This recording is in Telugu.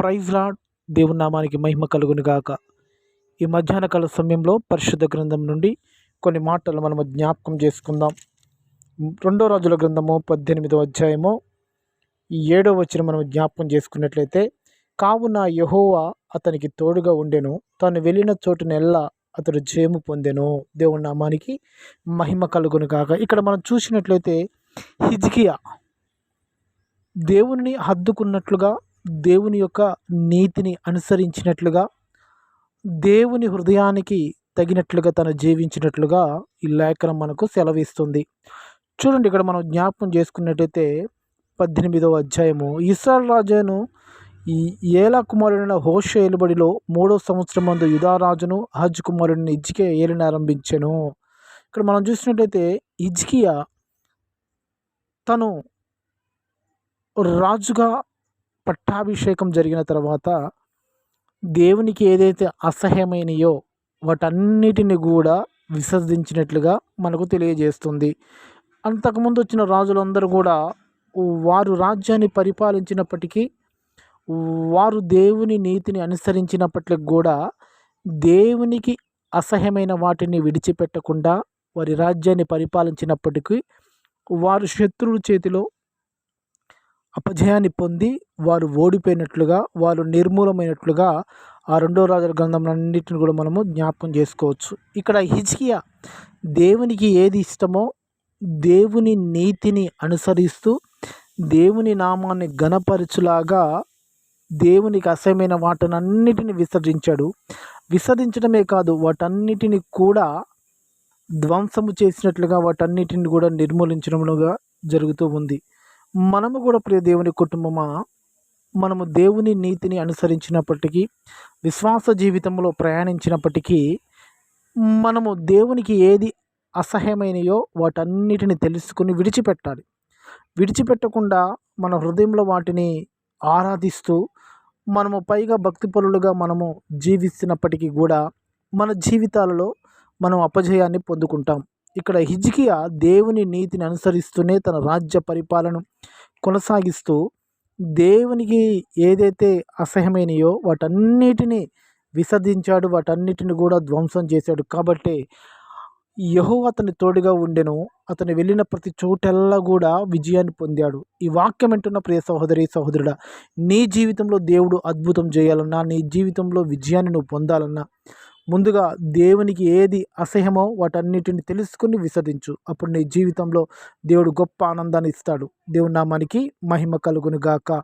Praise lord. దేవుని నామానికి మహిమ కలుగును గాక. ఈ మధ్యాహ్న కాల సమయంలో పరిశుద్ధ గ్రంథం నుండి కొన్ని మాటలు మనము జ్ఞాపకం చేసుకుందాం. రెండో రాజుల గ్రంథము పద్దెనిమిదో అధ్యాయము ఈ ఏడో వచ్చిన మనం జ్ఞాపకం చేసుకున్నట్లయితే కావున యహోవా అతనికి తోడుగా ఉండెను. తాను వెళ్ళిన చోటునెల్లా అతడు జయము పొందెను. దేవుని నామానికి మహిమ కలుగును కాక ఇక్కడ మనం చూసినట్లయితే హిజ్కియా దేవుని హద్దుకున్నట్లుగా దేవుని యొక్క నీతిని అనుసరించినట్లుగా దేవుని హృదయానికి తగినట్లుగా తను జీవించినట్లుగా ఈ లేఖనం మనకు సెలవిస్తుంది. చూడండి ఇక్కడ మనం జ్ఞాపకం చేసుకున్నట్టయితే పద్దెనిమిదవ అధ్యాయము. ఇస్రాయల్ రాజును ఈ ఏలా కుమారుడైన హోష ఏలుబడిలో మూడో సంవత్సరం మందు యుధారాజును హజ్ కుమారుడిని ఇజ్కే ఏలిని ఆరంభించాను. ఇక్కడ మనం చూసినట్టయితే ఇజ్కియా తను రాజుగా పట్టాభిషేకం జరిగిన తర్వాత దేవునికి ఏదైతే అసహ్యమైనయో వాటన్నిటిని కూడా విసర్జించినట్లుగా మనకు తెలియజేస్తుంది. అంతకుముందు వచ్చిన రాజులందరూ కూడా వారు రాజ్యాన్ని పరిపాలించినప్పటికీ వారు దేవుని నీతిని అనుసరించినప్పటికి కూడా దేవునికి అసహ్యమైన వాటిని విడిచిపెట్టకుండా వారి రాజ్యాన్ని పరిపాలించినప్పటికీ వారు శత్రువుల చేతిలో అపజయాన్ని పొంది వారు ఓడిపోయినట్లుగా వారు నిర్మూలమైనట్లుగా ఆ రెండో రాజుల గ్రంథం అన్నిటిని కూడా మనము జ్ఞాపకం చేసుకోవచ్చు. ఇక్కడ హిజ్కియా దేవునికి ఏది ఇష్టమో దేవుని నీతిని అనుసరిస్తూ దేవుని నామాన్ని గణపరచులాగా దేవునికి అసహ్యమైన వాటినన్నిటిని విసర్జించాడు. విసర్జించడమే కాదు వాటన్నిటిని కూడా ధ్వంసము చేసినట్లుగా వాటన్నిటిని కూడా నిర్మూలించడముగా జరుగుతూ ఉంది. మనము కూడా ప్రియ దేవుని కుటుంబమా? మనము దేవుని నీతిని అనుసరించినప్పటికీ విశ్వాస జీవితంలో ప్రయాణించినప్పటికీ మనము దేవునికి ఏది అసహ్యమైనయో వాటన్నిటిని తెలుసుకుని విడిచిపెట్టాలి. విడిచిపెట్టకుండా మన హృదయంలో వాటిని ఆరాధిస్తూ మనము పైగా భక్తి పరులుగా మనము జీవిస్తున్నప్పటికీ కూడా మన జీవితాలలో మనం అపజయాన్ని పొందుకుంటాం. ఇక్కడ హిజ్కియా దేవుని నీతిని అనుసరిస్తూనే తన రాజ్య పరిపాలన కొనసాగిస్తూ దేవునికి ఏదైతే అసహ్యమైనయో వాటన్నిటిని విసర్జించాడు వాటన్నిటిని కూడా ధ్వంసం చేశాడు. కాబట్టి యహో అతని తోడుగా ఉండెను. అతను వెళ్ళిన ప్రతి చోటెల్లా కూడా విజయాన్ని పొందాడు. ఈ వాక్యం వింటున్న ప్రియ సహోదరి సహోదరుడా నీ జీవితంలో దేవుడు అద్భుతం చేయాలన్నా నీ జీవితంలో విజయాన్ని నువ్వు పొందాలన్నా ముందుగా దేవునికి ఏది అసహ్యమో వాటన్నిటిని తెలుసుకుని విసర్జించు. అప్పుడు నీ జీవితంలో దేవుడు గొప్ప ఆనందాన్ని ఇస్తాడు. దేవుడు నామానికి మహిమ కలుగును గాక